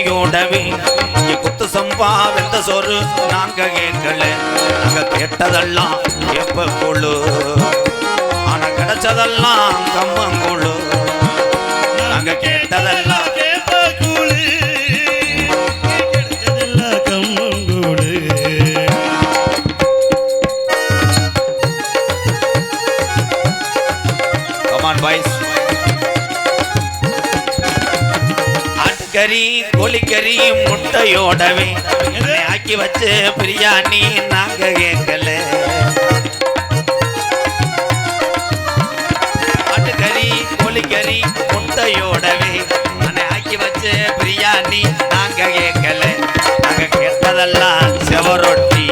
முட்டையோடவே இங்க குத்து சம்பா வெந்த சொரு நாங்க கேட்கல நாங்க கேட்டதெல்லாம் எப்ப குழு? ஆனா கிடைச்சதெல்லாம் கம்மங்குழு. கறி கோழிக்கறி முட்டையோடவே ஆக்கி வச்சு பிரியாணி நாங்க கேட்கல ஆட்டுக்கறி கோழிக்கறி முட்டையோடவே ஆக்கி வச்சு பிரியாணி நாங்க கேட்கல நாங்க கேட்டதெல்லாம் செவரொட்டி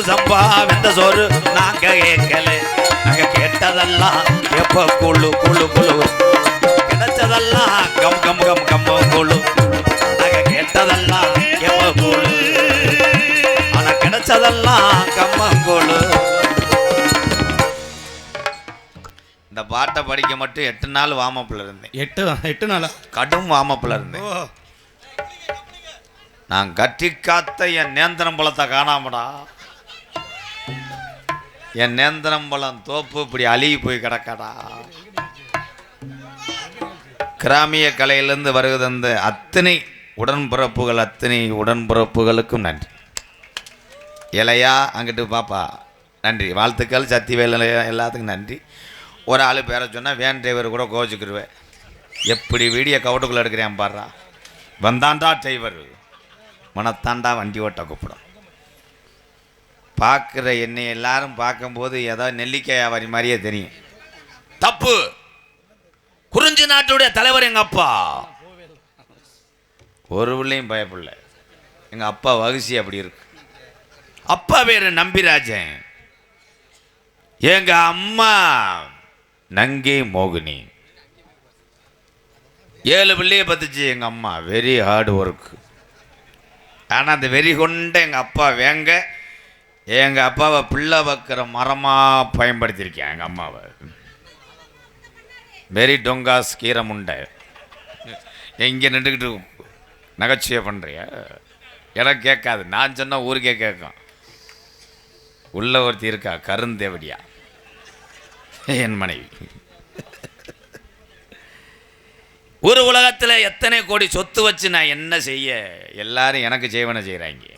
குத்து சம்பா வெந்த சோறு நாங்க கேட்கல நாங்க கேட்டதெல்லாம் கேப்ப குழு குழு குழு. கிடைச்சதெல்லாம் கம் கம் கம் கம்ம குழு. நாங்க கேட்டதெல்லாம் கேப்ப குழு. ஆனா கிடைச்சதெல்லாம் கம்மங்கோளு இந்த பாட்டை படிக்க மட்டும் எட்டு நாள் வாமப்பில் இருந்தேன். எட்டு எட்டு நாளா? கடும் வாமப்பில் இருந்தேன். நான் கட்டி காத்த என் நேந்திரம் பழத்தை காணாமடா. என் நேந்திரம் பழம் தோப்பு இப்படி அழுகி போய் கிடக்கடா. கிராமிய கலையிலிருந்து வருகிறது அந்த அத்தனை உடன்பிறப்புகள் அத்தனை உடன்பிறப்புகளுக்கும் நன்றி. இலையா அங்கிட்டு பாப்பா நன்றி. வாழ்த்துக்கள் சத்திவேல் எல்லாத்துக்கும் நன்றி. ஒரு ஆள் பேரை சொன்னால் வேன் டிரைவர் கூட கோச்சுக்கிருவேன். எப்படி வீடியோ கவுட்டுக்குள்ளே எடுக்கிறேன் பாடுறா வந்தாண்டா டிரைவர். மனத்தாண்டா வண்டி ஓட்ட கூப்பிடும். பார்க்குற என்னை எல்லாரும் பார்க்கும்போது ஏதோ நெல்லிக்காய் வியாபாரி மாதிரியே தெரியும். தப்பு. குறிஞ்சி நாட்டுடைய தலைவர் எங்கள் அப்பா? ஒரு பிள்ளையும் பயப்படல. எங்கள் அப்பா வகுசி அப்படி இருக்கு. அப்பா பேரு நம்பிராஜன். எங்க அம்மா நங்கை மோகினி. ஏழு பிள்ளைய பத்துச்சு எங்க அம்மா. வெரி ஹார்ட் ஒர்க் ஆனால் அந்த வெறி கொண்ட எங்கள் அப்பா வேங்க. எங்கள் அப்பாவை பிள்ளை வைக்கிற மரமாக பயன்படுத்தியிருக்கேன் எங்கள் அம்மாவை? வெரி டொங்காஸ் கீரை முண்டை. எங்கே நின்றுக்கிட்டு நகைச்சுவை பண்ணுறியா எனக்கு கேட்காது. நான் சொன்னால் ஊருக்கே கேட்கும். உள்ள ஒருத்தி இருக்கா? கருந்தேவடியா. என் மனைவி. ஒரு உலகத்தில் எத்தனை கோடி சொத்து வச்சு நான் என்ன செய்ய? எல்லாரும் எனக்கு செய்வன செய்கிறாங்க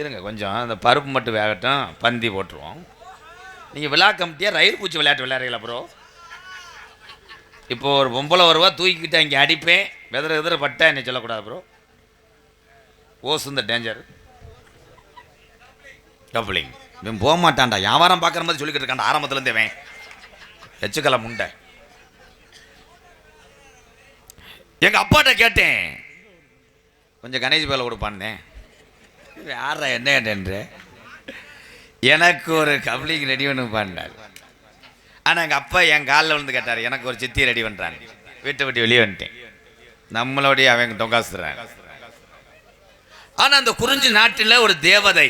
இருங்க கொஞ்சம் அந்த பருப்பு மட்டும் வேகட்டும் பந்தி போட்டுருவோம். நீங்கள் விழா கமிட்டியாக ரயில் பூச்சி விளையாட்டு விளையாடுறீங்களா ப்ரோ இப்போ ஒரு பொம்பளை வருவா தூக்கிக்கிட்டு இங்கே அடிப்பேன் வெதற எதிர பட்டா என்ன சொல்லக்கூடாது ப்ரோ ஓஸ் இந்த டேஞ்சர் டபுளிங் இவன் போக மாட்டான்டா வியாபாரம் பார்க்குற மாதிரி சொல்லிக்கிட்டு இருக்காண்டா ஆரம்பத்துலேருந்து இவன். எச்சுக்கலை முண்டை. எங்கள் அப்பாட்ட கேட்டேன். கொஞ்சம் கணேஷ் பேல கொடுப்பான்னே யாரா என்ன கேட்டேன்ற எனக்கு ஒரு கப்ளிங் ரெடி பண்ணு பண்ணார் ஆனால் எங்கள் அப்பா என் காலில் விழுந்து கேட்டார் எனக்கு ஒரு சித்தி ரெடி பண்ணுறாங்க வீட்டை விட்டு வெளியே வந்துட்டேன். நம்மளோடைய அவங்க தொங்காசுறாங்க ஆனால் அந்த குறிஞ்சி நாட்டில் ஒரு தேவதை.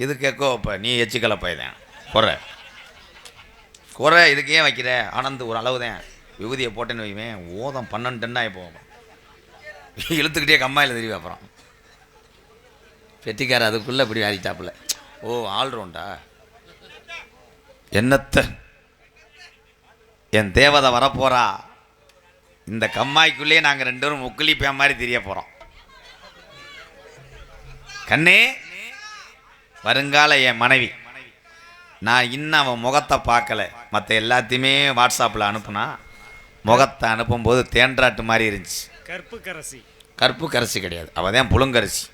இது கேட்கோ இப்போ நீ எச்சுக்கலை பையதான். குறை. குறை இதுக்கு ஏன் வைக்கிற? ஆனந்த் ஒரு அளவு தான் விபூதியை போட்டேன்னு வைவேன் ஓதம் பன்னெண்டு டன்னாகி போவோம் இழுத்துக்கிட்டே கம்மாயில் தெரியும் அப்புறம். பெட்டிக்கார அதுக்குள்ளே இப்படி ஆடிட்டாப்புல ஓ ஆல்ரவுண்டா என்னத்த? என் தேவதை வரப்போறா. இந்த கம்மாய்க்குள்ளேயே நாங்கள் ரெண்டு பேரும் முக்குலி பே மாதிரி தெரிய போகிறோம் கண்ணே வருங்கால என் மனைவி. நான் இன்னும் அவன் முகத்தை பார்க்கல. மற்ற எல்லாத்தையுமே வாட்ஸ்அப்பில் அனுப்புனா முகத்தை அனுப்பும்போது தேன்றாட்டு மாதிரி இருந்துச்சு. கற்பு கரசி கருப்பு கரைசி கிடையாது. அவள் தான் புழுங்கரிசி.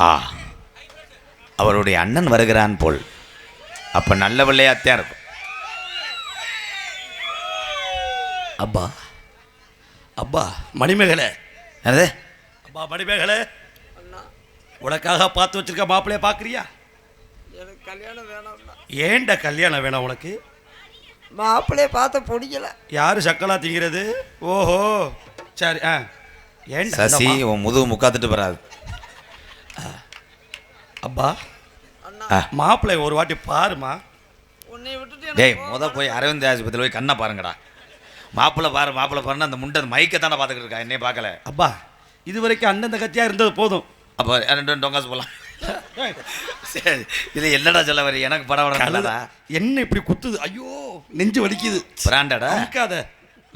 ஆ அவருடைய அண்ணன் வருகிறான் போல். அப்போ நல்ல பிள்ளையாத்தான் இருக்கும். அப்பா அப்பா மணிமேகலை. என்னது? அப்பா மணிமேகலை. உனக்காக பார்த்து வச்சிருக்க மாப்பிள்ளைய பார்க்குறியா? எனக்கு கல்யாணம் வேணாம்னா. ஏன்டா கல்யாணம் வேணாம் உனக்கு? மாப்பிள்ளைய பார்த்த பிடிக்கல. யாரு சக்கலா திங்கிறது? ஓஹோ சரி ஆ. ஏன் சசி உன் முதுகு முக்காத்துட்டு வராது அப்பா. மாப்பிள்ளை ஒரு வாட்டி பாருமா உன்னை விட்டுட்டு டேய் முத போய் அரவிந்த் ஆஸ்பத்திரியில் போய் கண்ணை பாருங்கடா. மாப்பிள்ளை பாரு மாப்பிள்ளை பாருன்னு அந்த முண்டை மைக்கை தானே பார்த்துக்கிட்டு இருக்கா என்னைய பார்க்கல. அப்பா இது வரைக்கும் அந்தந்த கட்சியா இருந்தது போதும். அப்போ ரெண்டு ரெண்டு டொங்காசு போகலாம் சரி இது என்னடா சொல்ல வரி எனக்கு படம் கலதா என்ன இப்படி குத்துது? ஐயோ நெஞ்சு வலிக்குது. பிராண்டடா? அமுக்காத.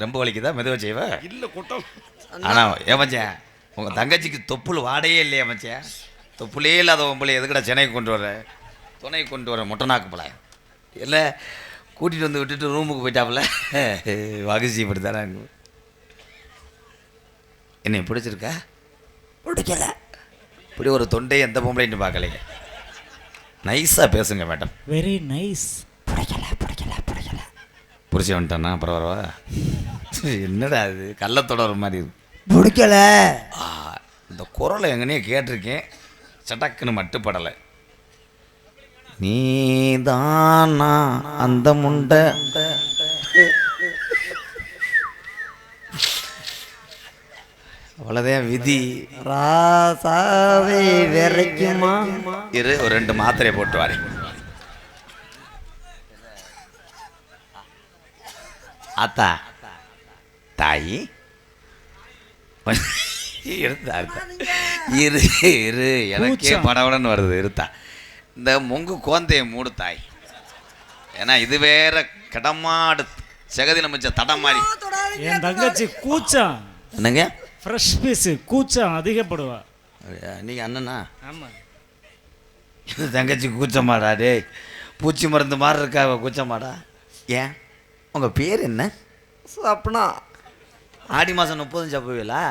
ரொம்ப வலிக்குதா? மெதுவா செய்வ? இல்ல கொட்டம். ஆனா ஏமாச்சேன் உங்க தங்கச்சிக்கு தொப்புள் வாடையே இல்லையா மச்சான். தொப்புளே இல்லாத உங்களை எதுக்கடா சென்னைக்கு கொண்டு வர துணை கொண்டு வர மொட்டை போல இல்லை கூட்டிகிட்டு வந்து விட்டுட்டு ரூமுக்கு போயிட்டாப்புல. வகுசி இப்படி தானே என்னை பிடிச்சிருக்கா? பிடிக்கல. இப்படி ஒரு தொண்டை எந்த பொம்பளைன்னு பார்க்கலைங்க நைஸாக பேசுங்க மேடம். வெரி நைஸ் பிடிக்கல பிடிக்கல பிடிக்கல. புடிச்சு வந்துட்டானா? பரவாயில்ல என்னடா இது? கள்ளத்தொடர் மாதிரி இருக்கு. பிடிக்கல. இந்த குரலை எங்கனையே கேட்டிருக்கேன். சடக்குன்னு மட்டுப்படலை. நீதானா அந்த முண்டை? அவ்வளோதான் விதி. ராசாவை விரைக்குமா இரு ஒரு ரெண்டு மாத்திரையை போட்டு வரேன் ஆத்தா தாயி. இருந்தா. இரு இரு. எனக்கே கூச்சம். படபடன்னு வருது இருத்தா. இந்த மொங்கு கோந்தையை மூடு தாய். ஏன்னா இது வேற கடமாடு செகதி நமிச்ச தடம் மாதிரி. என் தங்கச்சி கூச்சம் என்னங்க? ஃப்ரெஷ் பீஸ் கூச்சம் அதிகப்படுவா. நீங்க அண்ணனா? ஆமா. இது தங்கச்சி கூச்சமாடா டேய். பூச்சி மருந்து மாதிரி இருக்கா கூச்சமாடா? ஏன்? உங்கள் பேர் என்ன? சப்னா. ஆடி மாதம் முப்பதும் சாப்பிடுவீங்களா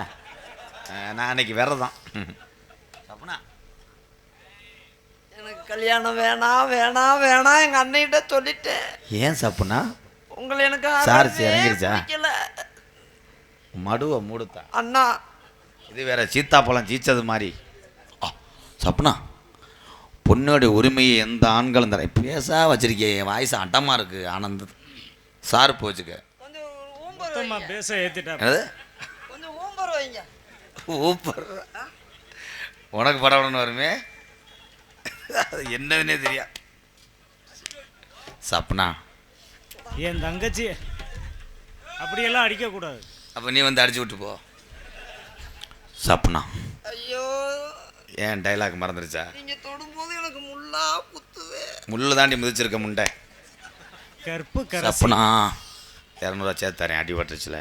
நான் அன்னைக்கு விரதம். சப்பனா எனக்கு கல்யாணம் வேணாம் வேணாம் வேணாம் எங்க அண்ணிட்ட சொல்லிட்டேன். ஏன் சாப்பிட்னா உங்களை எனக்கு சார், அறவே இறங்கிருச்சா? மடுவை மூடுத்தா. அண்ணா. இது வேற சீத்தாப்பழம் சீச்சது மாதிரி. சப்னா பொண்ணோடைய உரிமையை எந்த ஆண்களும் தர பேசா வச்சிருக்கே என் வாய்ஸ் அட்டமாக இருக்கு ஆனந்த். சார் போச்சுக்க. கொஞ்சம் ஊம்பர் வைங்க. பேச ஏத்திட்டா. என்னது? கொஞ்சம் ஊம்பர் வைங்க. ஊப்பர் உனக்கு படம் வருமே. அது என்னதுன்னே தெரியா. சப்னா. என் தங்கச்சி அப்படியெல்லாம் அடிக்க கூடாது அப்போ நீ வந்து அடிச்சு விட்டு போ. சப்னா. ஐயோ. ஏன் டைலாக் மறந்துருச்சா? நீங்க தொடும்போது எனக்கு முள்ளா குத்துவே. முள்ளு தாண்டி மிதிச்சிருக்க முண்டை. கற்பு சப்புனா இரநூறுவா சேர்த்து தரேன் அடி பட்டுருச்சுல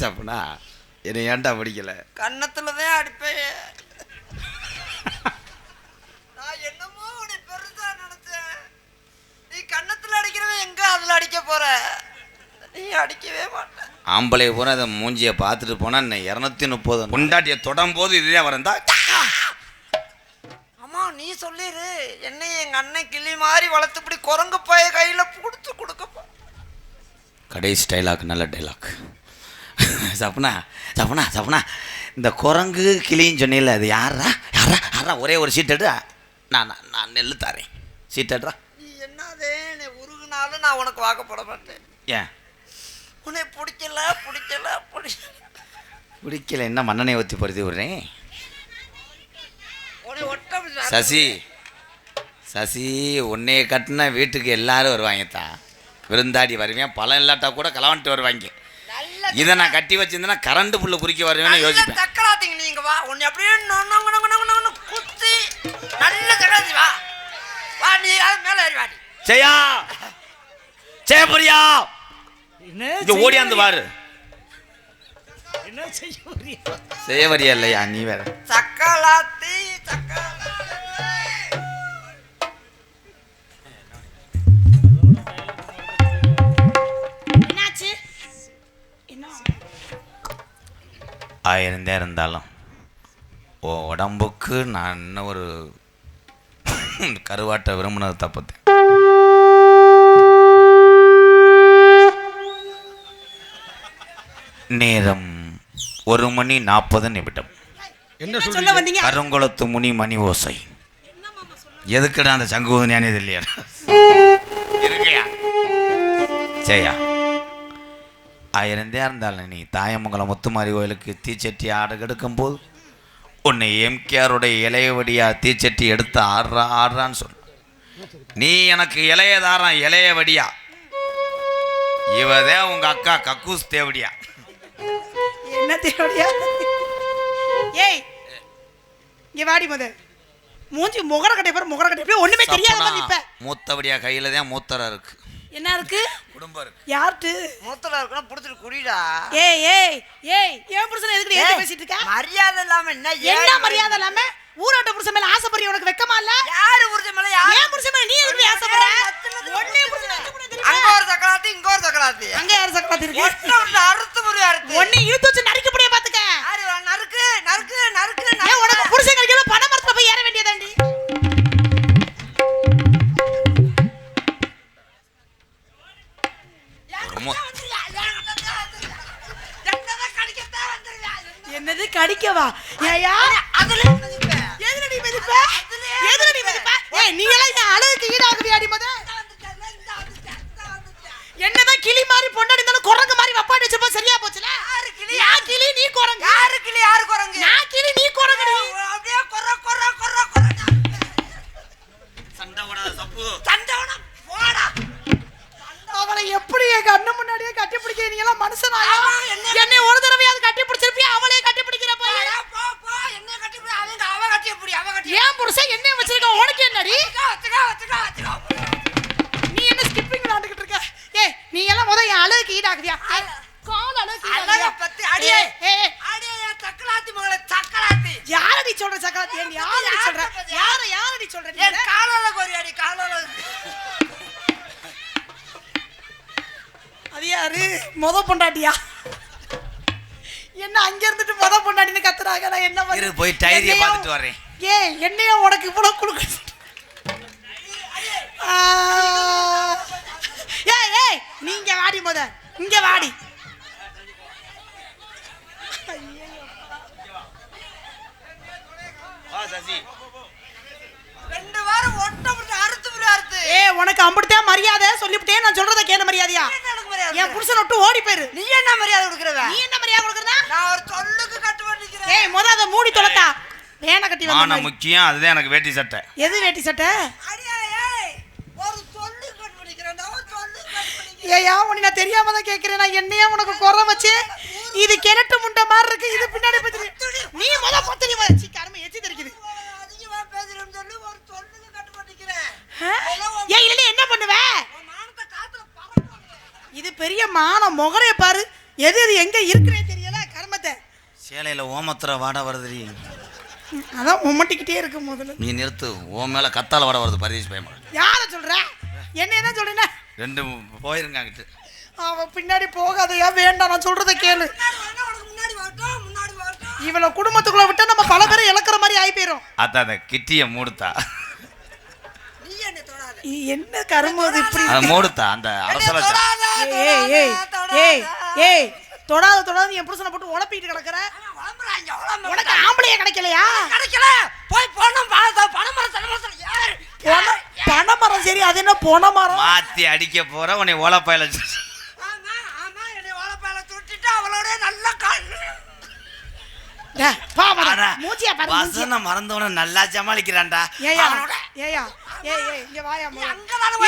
சப்புனா என்னை ஏன்டா பிடிக்கல கன்னத்துல தான் அடிப்பேன். நான் என்னமோ உன்னை பெருசா நினைச்சேன். நீ கன்னத்துல அடிக்கிறவன் எங்க அதுல அடிக்க போற? நீ அடிக்கவே மாட்ட ஆம்பளைய பூரா அதை மூஞ்சியை பார்த்துட்டு போனால் இன்னும் இரநூத்தி முப்பது. பொண்டாட்டியை தொடும் போது இதுதான் வரந்தா அம்மா நீ சொல்லிரு. என்னை எங்க அண்ணன் கிளி மாதிரி வளர்த்து இப்படி குரங்கு போய கையில புடிச்சு கொடுக்கப்பா. கடைசி டைலாக் நல்ல டைலாக் சப்புனா சப்புனா சப்புனா இந்த குரங்கு கிளின்னு சொன்னீல அது யாரா யாரா யாரா ஒரே ஒரு சீட் எடு நான் நான் நெல்லு தரேன். சீட் எடுறா நீ என்னதே? நீ உருகுனாலும் நான் உனக்கு வாக்கப்பட மாட்டேன். ஏன்? உன்னை பிடிக்கல பிடிக்கல பிடிக்கல பிடிக்கல. என்ன மண்ணெண்ணெய் ஊற்றி பருத்தி விடுறேன் சசி சசி உன்னைய கட்டின வீட்டுக்கு எல்லாரும் வருவாங்க தான் விருந்தாடி வருவேன். பழம் இல்லாட்டா கூட கலவன்ட்டு வருவாங்க. இதை நான் கட்டி வச்சிருந்தேன்னா கரண்ட் புல்லு குறிக்க வருவேன்னு யோசிப்பேன். தக்கராத்திங்க நீங்க வா. உன்னை அப்படியே குத்தி நல்ல தக்கராத்தி வா. வா நீ அது மேல ஏறி வாடி செய்யா ஜெயபுரியா! என்ன இங்க ஓடியாந்து? பாரு. என்ன செய்ய வரியா? இல்லையா நீ வேற. சக்கலாத்தி சக்கலாத்தி ஆயிருந்தே இருந்தாலும் ஓ உடம்புக்கு நான் இன்னும் ஒரு கருவாட்டை விரும்பினது தப்புத்தேன் நேரம் ஒரு மணி நாற்பது நிமிடம். என்ன என்ன சொல்ல வந்தீங்க? கருங்குளத்து முனி மணி ஓசை. எதுக்குடா அந்த சங்கு ஊதுனியானே இல்லையா இருக்கையா? ஜெயா ஆயிரந்தே இருந்தாலும் நீ தாயமங்கலம் முத்துமாரி கோயிலுக்கு தீச்சட்டி ஆடு கெடுக்கும் போது உன்னை எம்கேஆருடைய இளையவடியா தீச்சட்டி எடுத்து ஆடுறா ஆடுறான்னு சொன்ன நீ எனக்கு இளையதாரம் இளையவடியா. இவதே உங்க அக்கா கக்கூஸ் தேவடியா. என்ன தேவடியா? ஏய் இங்க வாடி முத. மூஞ்சி முகர கட்டை பாரு முகர கட்டை ஒண்ணுமே தெரியாத மூத்தவடியா கையில தான் மூத்தரம் இருக்கு. என்ன இருக்கு? குடும்பம் இருக்கு. யார்ட்டு? மூத்தல இருக்கணும் புடிச்சிட்டு குடிடா. ஏய் ஏய் ஏய் ஏன் புருஷன் எதுக்கு ஏத்து ஏய், பேசிட்டு இருக்க? மரியாதை இல்லாம என்ன என்ன மரியாதை இல்லாம? ஊராட்ட புருஷன் மேல ஆசைப்படுற என்ன பண்ண- போய் டைரியை பார்த்துட்டு வரேன். ஏய் என்னையா உனக்கு இவ்வளவு கொடுக்க. ஏய் ஏய் நீ இங்க வாடி முத இங்க வாடி ரெண்டு வாரம் ஒட்ட அறுத்து ஏய் உனக்கு அம்பிட்டுதான் மரியாதை. சொல்லிவிட்டே நான் சொல்றத கேள மரியாதையா. என்ன எனக்கு மரியாதை என் புருஷன் விட்டு ஓடி போயிரு. நீ என்ன மரியாதை கொடுக்குறவ? நீ என்ன மரியாதை கொடுக்கறதா? நான் ஒரு சொல்லுக்கு கட்டுப்பட்டு ஏய் முத அதை மூடி தொலைத்தா. வேணை கட்டி வந்த மாதிரி. முக்கியம் அதுதான் எனக்கு வேட்டி சட்டை. எது வேட்டி சட்டை? அடியா ஏய் ஒரு சொல்லு கட்டுப்பிடிக்கிறேன் நான் ஒரு சொல்லு ஏயா உன்னை நான் தெரியாம தான் கேட்கிறேன் நான் என்னையா உனக்கு குறை வச்சு? இது கிழட்டு முண்டை மாதிரி இருக்கு இது பின்னாடி பத்தி நீ முத பத்து நீ வச்சு கருமை எச்சி தெரிக்குது அதிகமா பேசுறேன்னு சொல்லி ஒரு சொல்லுக்கு கட்டுப்பட்டிக்கிறேன் ஏய் இல்ல என்ன பண்ணுவ உன் மானத்தை காத்துல பறக்கும் இது பெரிய மானம் முகரைய பாரு எது எது எங்க இருக்குன்னே தெரியல கர்மத்தை. சேலையில ஓமத்திர வாட வருதுடி. அதான் உம்மட்டிக்கிட்டே இருக்கு முதல்ல. நீ நிறுத்து ஓ மேல கத்தால வாட வருது பரதேஷ் பயமா யார சொல்ற? என்ன என்ன சொல்றேன்னா ரெண்டு போயிருங்க அங்கிட்டு. அவ பின்னாடி போகாதையா வேண்டாம் நான் சொல்றத கேளு. இவளை குடும்பத்துக்குள்ள விட்டா நம்ம பல பேரை இழக்கிற மாதிரி ஆகி போயிரும். அதான் அந்த கிட்டிய மூடுத்தா. நீ என்ன தொடாத. என்ன கரும்பு இப்படி மூடுத்தா அந்த அரசல ஏய் ஏய் ஏய் ஏய் தொடாத தொடாத என் புருஷனை போட்டு உழப்பிட்டு கிடக்குற. உனக்கு ஆம்பளையே கிடைக்கலையா? கிடைக்கல. போய் பணம் பணத்தை பணம் மரம் தலைமரம் யாரு? பொன- பனைமரம் சரி அது என்ன பொனமரம் மாத்தி அடிக்க போற உன்னை ஓலப்பாயில மறந்தவன நல்லா சமாளிக்கிறான்டா. ஏயா ஏயா ஏய் ஏய் இங்க வாயா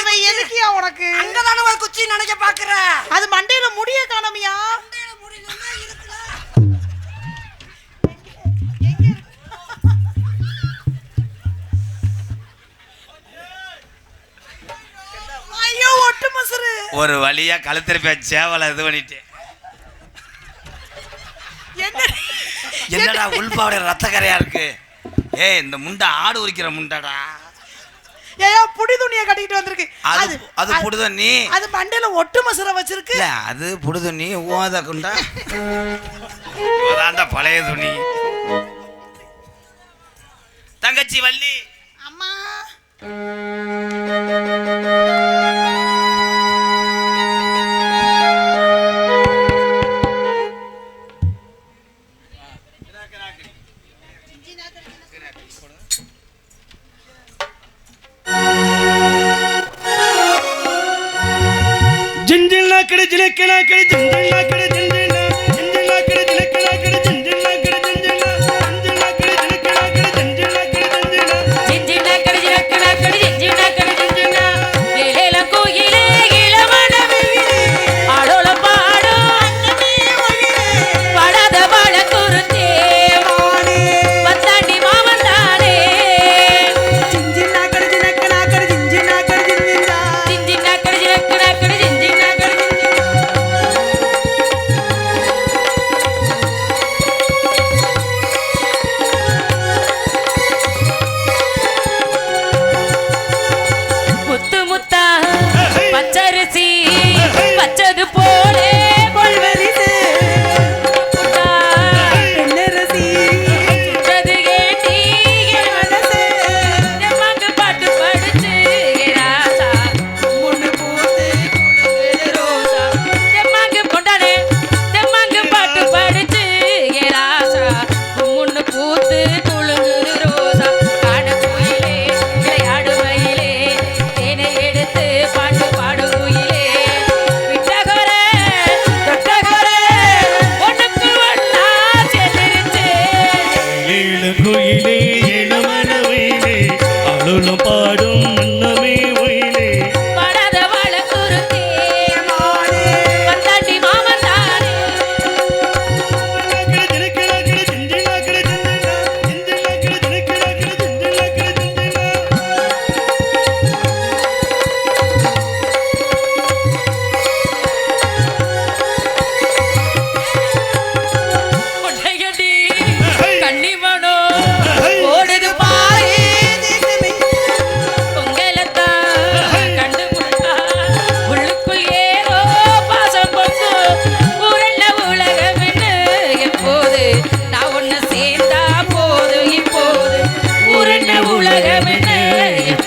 இவன் எதுக்கியா உனக்கு? அங்கதானே போய் குச்சி நினைக்க பாக்குற? அது மண்டையில முடிய காணமியா? ஒரு வழியா கழுத்திருப்ப சேவலை இது பண்ணிட்டேன் என்ன என்னடா உள்பாவுடைய ரத்த கரையா இருக்கு? ஏய் இந்த முண்டை ஆடு உரிக்கிற முண்டடா. ஏயா புடி துணியை கட்டிட்டு வந்திருக்கு. அது அது புடுதண்ணி அது மண்டையில ஒட்டு மசுரை வச்சிருக்கு. இல்ல அது புடுதண்ணி ஓத குண்டா. இவதாண்டா பழைய துணி. தங்கச்சி வள்ளி. அம்மா. ಜಿಂಜಿಲ್ ನಾ ಕಡೆ ಜಿಲಕ್ಕೆ ನಾ ಕಡೆ ಜಿಂಜಿಲ್ ನಾ ಕಡೆ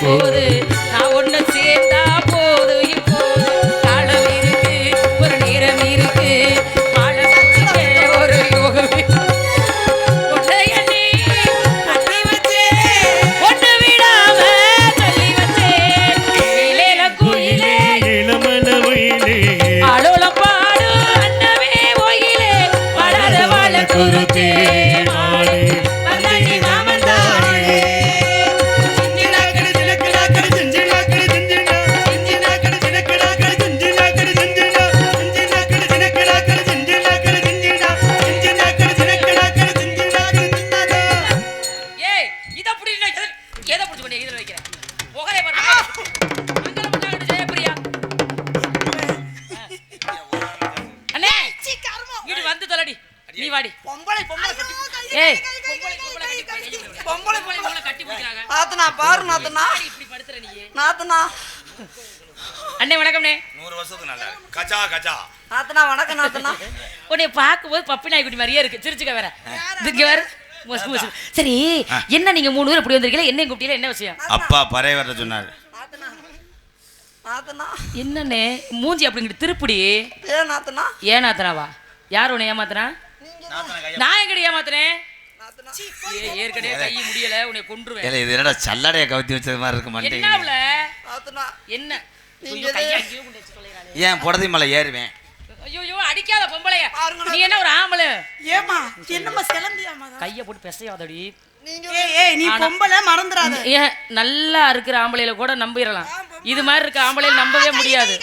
Oh. எத- புடிச்சு கொண்டு இதுல வைக்கிறேன்? முகரைய பாரு. மங்களம் உண்டாகட்டும், ஜெயப்பிரியா. அண்ணே, வந்து தொலைடி. நீ வாடி. பொம்பளை பொம்பளை கட்டி ஏய் பொம்பளை பொம்பளை பொம்பளை பொம்பளை கட்டி பிடிக்கிறாங்க. நாத்தனா பாரு நாத்தனா. இப்படி படுத்துற நீ. நாத்தனா. அண்ணே வணக்கம்ண்ணே. நூறு வருஷத்துக்கு நல்லா. கஜா கஜா. நாத்தனா வணக்கம் நாத்தனா. உன்னை பார்க்கும்போது பப்பி நாய்க்குட்டி மாதிரியே இருக்கு. சிரிச்சுக்க வேற. இங்க வேற மொசு மொசு சரி என்ன நீங்க மூணு பேர் இப்படி வந்திருக்கீங்க என்ன கூப்பிட்டீங்க என்ன விஷயம்? அப்பா பறைய வர சொன்னார். என்னண்ணே மூஞ்சி அப்படிங்கிட்டு திருப்படி. ஏன் நாத்தனா? ஏனாத்தனாவா யார் உன்னை ஏமாத்துனா? நான் எங்கடி ஏமாத்துனேன் ஏற்கனவே கை முடியல உன்னை கொன்றுவேன். இது என்னடா சல்லடைய கவுத்தி வச்சது மாதிரி இருக்கு நாத்தனா. என்ன. ஏன் புடதி மலை ஏறுவேன். ஐயோ அடிக்காத பொம்பளைய. நீ என்ன ஒரு ஆம்பளை? ஏமா என்னம்மா சிலந்தியாமா கைய போட்டு பெசையாதடி. நீங்க ஏய் ஏய் நீ பொம்பளை மறந்துடாத. ஏன் நல்லா இருக்கிற ஆம்பளையில கூட நம்பிடலாம். இது மாதிரி இருக்க ஆம்பளையில நம்பவே முடியாது.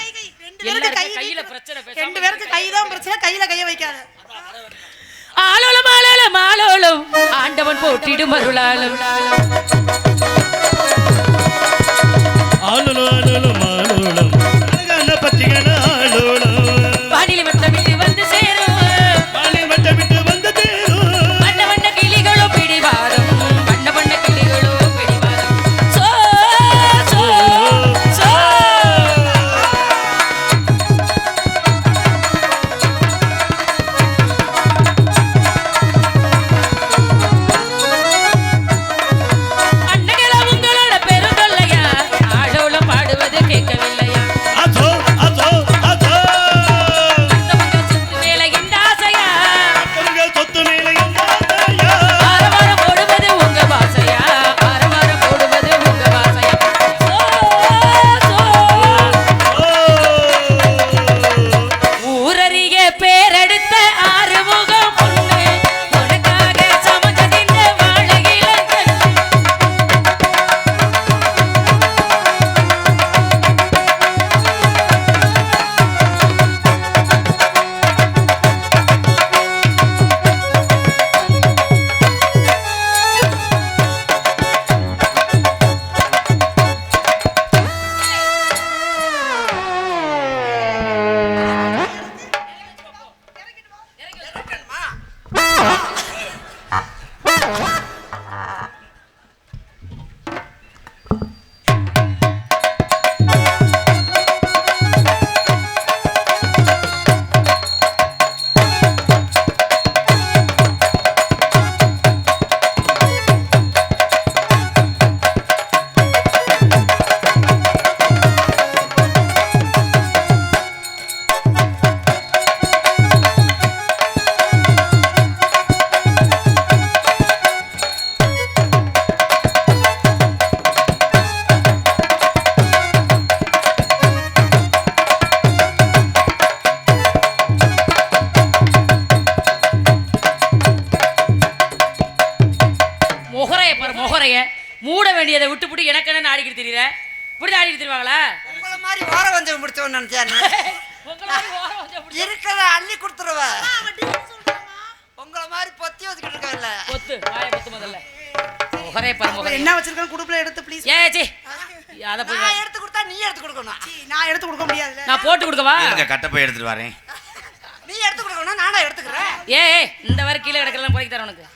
கையில பிரச்சனை ரெண்டு பேருக்கு கை தான் பிரச்சனை கையில கைய வைக்காத. ஆளோலம் ஆளோலம் ஆளோலம் ஆண்டவன் போட்டிடு மருளாலும் ஆளுலும் ஆளுலும் ஆளுலம் அள்ளி கொடுத்துருவ. உங்களை மாதிரி பொத்தி வச்சுக்கிட்டு இருக்கல பொத்து வாய பொத்து முதல்ல. முகரே பாரு அவன் முகரே. என்ன வச்சிருக்கான் குடுப்புல எடுத்து ப்ளீஸ் ஏ சி அதை போய் நான் எடுத்து கொடுத்தா நீ எடுத்து கொடுக்கணும் நான் எடுத்து கொடுக்க முடியாதுல்ல. நான் போட்டு கொடுக்கவா? இருங்க கட்டப்பை எடுத்துட்டு வரேன். நீ எடுத்து கொடுக்கணும் நானா எடுத்துக்கிறேன். ஏ ஏய், இந்த வரை கீழே கிடக்கலாம் குறைக்கு தரேன் உனக்கு.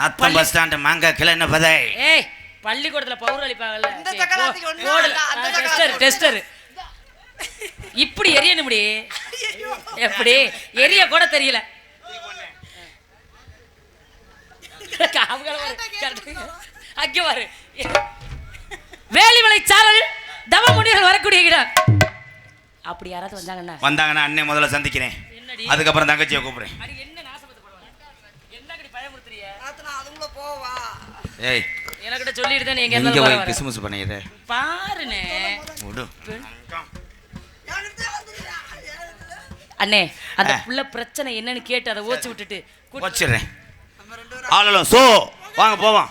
நத்தம் பஸ் ஸ்டாண்டு மாங்க கிளை பதை? ஏய் பள்ளிக்கூடத்துல பவுர் அளிப்பாங்கல்ல இந்த சக்கராத்துக்கு ஆ, டெஸ்டர். டெஸ்டர். இப்படி எரியணும் இப்படி எப்படி எரிய கூட தெரியல. அவங்க பாரு, correct. அங்க பாரு. வேலிமலை சாரல் தவ முனிவர்கள் வரக்கூடிய இடம். அப்படி யாராவது வந்தாங்கன்னா? வந்தாங்கன்னா அண்ணன் முதல்ல சந்திக்கிறேன். என்னடி? அதுக்கப்புறம் தங்கச்சியை கூப்பிடுறேன். ஏய் எனக்கிட்ட சொல்லிட்டு தான் நீங்க எங்க என்ன போய் அண்ணே அந்த புள்ள பிரச்சனை என்னன்னு கேட்டு அதை ஓச்சு விட்டுட்டு வச்சிடுறேன் ஆளலாம் சோ வாங்க போவோம்